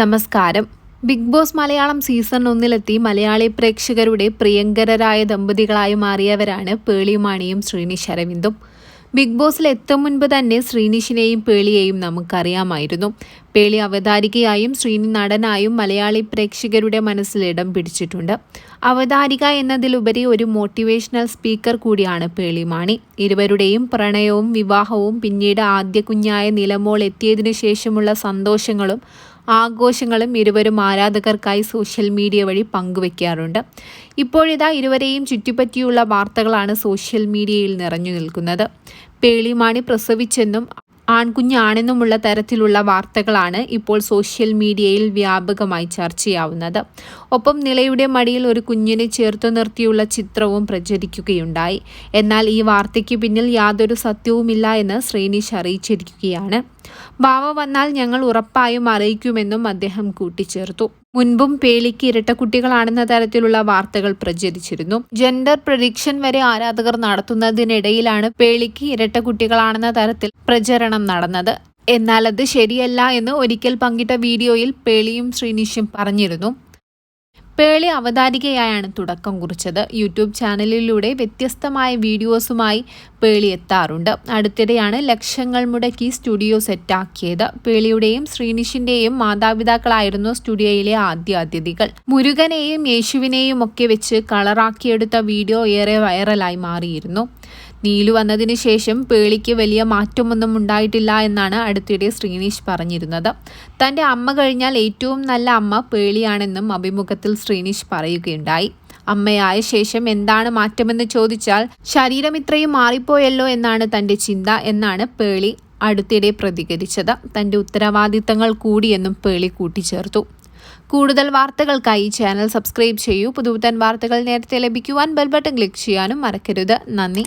നമസ്കാരം. Big boss Malayalam season ഒന്നിലെത്തി മലയാളി പ്രേക്ഷകരുടെ പ്രിയങ്കരരായ ദമ്പതികളായി മാറിയവരാണ് പേളിമാണിയും ശ്രീനിഷ് അരവിന്ദും. ബിഗ് ബോസിൽ എത്തും മുൻപ് തന്നെ ശ്രീനിഷിനെയും പേളിയെയും നമുക്കറിയാമായിരുന്നു. പേളി അവതാരികയായും ശ്രീനി നടനായും മലയാളി പ്രേക്ഷകരുടെ മനസ്സിൽ ഇടം പിടിച്ചിട്ടുണ്ട്. അവതാരിക എന്നതിലുപരി ഒരു മോട്ടിവേഷണൽ സ്പീക്കർ കൂടിയാണ് പേളിമാണി ഇരുവരുടെയും പ്രണയവും വിവാഹവും പിന്നീട് ആദ്യ കുഞ്ഞായ നിലമോൾ എത്തിയതിനു ശേഷമുള്ള സന്തോഷങ്ങളും ആഘോഷങ്ങളും ഇരുവരും ആരാധകർക്കായി സോഷ്യൽ മീഡിയ വഴി പങ്കുവെക്കാറുണ്ട്. ഇപ്പോഴിതാ ഇരുവരെയും ചുറ്റിപ്പറ്റിയുള്ള വാർത്തകളാണ് സോഷ്യൽ മീഡിയയിൽ നിറഞ്ഞു നിൽക്കുന്നത്. പേളിമാണി പ്രസവിച്ചെന്നും ആൺകുഞ്ഞാണെന്നുമുള്ള തരത്തിലുള്ള വാർത്തകളാണ് ഇപ്പോൾ സോഷ്യൽ മീഡിയയിൽ വ്യാപകമായി ചർച്ചയാവുന്നത്. ഒപ്പം നിലയുടെ മടിയിൽ ഒരു കുഞ്ഞിനെ ചേർത്തു നിർത്തിയുള്ള ചിത്രവും പ്രചരിക്കുകയുണ്ടായി. എന്നാൽ ഈ വാർത്തയ്ക്ക് പിന്നിൽ യാതൊരു സത്യവുമില്ല എന്ന് ശ്രീനിഷ് അറിയിച്ചിരിക്കുകയാണ്. ബാവ വന്നാൽ ഞങ്ങൾ ഉറപ്പായും അറിയിക്കുമെന്നും അദ്ദേഹം കൂട്ടിച്ചേർത്തു. മുൻപും പേളിക്ക് ഇരട്ടക്കുട്ടികളാണെന്ന തരത്തിലുള്ള വാർത്തകൾ പ്രചരിച്ചിരുന്നു. ജെൻഡർ പ്രഡിക്ഷൻ വരെ ആരാധകർ നടത്തുന്നതിനിടയിലാണ് പേളിക്ക് ഇരട്ടക്കുട്ടികളാണെന്ന തരത്തിൽ പ്രചരണം നടന്നത്. എന്നാൽ അത് ശരിയല്ല എന്ന് ഒരിക്കൽ പങ്കിട്ട വീഡിയോയിൽ പേളിയും ശ്രീനിഷും പറഞ്ഞിരുന്നു. പേളി അവതാരികയായാണ് തുടക്കം കുറിച്ചത്. യൂട്യൂബ് ചാനലിലൂടെ വ്യത്യസ്തമായ വീഡിയോസുമായി പേളി എത്താറുണ്ട്. അടുത്തിടെയാണ് ലക്ഷങ്ങൾ മുടക്കി സ്റ്റുഡിയോ സെറ്റാക്കിയത്. പേളിയുടെയും ശ്രീനിഷിന്റെയും മാതാപിതാക്കളായിരുന്നു സ്റ്റുഡിയോയിലെ ആദ്യ അതിഥികൾ. മുരുകനെയും യേശുവിനെയും ഒക്കെ വെച്ച് കളറാക്കിയെടുത്ത വീഡിയോ ഏറെ വൈറലായി മാറിയിരുന്നു. നീലു വന്നതിന് ശേഷം പേളിക്ക് വലിയ മാറ്റമൊന്നും ഉണ്ടായിട്ടില്ല എന്നാണ് അടുത്തിടെ ശ്രീനീഷ് പറഞ്ഞിരുന്നത്. തന്റെ അമ്മ കഴിഞ്ഞാൽ ഏറ്റവും നല്ല അമ്മ പേളിയാണെന്നും അഭിമുഖത്തിൽ ശ്രീനീഷ് പറയുകയുണ്ടായി. അമ്മയായ ശേഷം എന്താണ് മാറ്റമെന്ന് ചോദിച്ചാൽ ശരീരം ഇത്രയും മാറിപ്പോയല്ലോ എന്നാണ് തന്റെ ചിന്ത എന്നാണ് പേളി അടുത്തിടെ പ്രതികരിച്ചത്. തന്റെ ഉത്തരവാദിത്തങ്ങൾ കൂടിയെന്നും പേളി കൂട്ടിച്ചേർത്തു. കൂടുതൽ വാർത്തകൾക്കായി ചാനൽ സബ്സ്ക്രൈബ് ചെയ്യൂ. പുതുപുത്തൻ വാർത്തകൾ നേരത്തെ ലഭിക്കുവാൻ ബെൽബട്ടൺ ക്ലിക്ക് ചെയ്യാനും മറക്കരുത്. നന്ദി.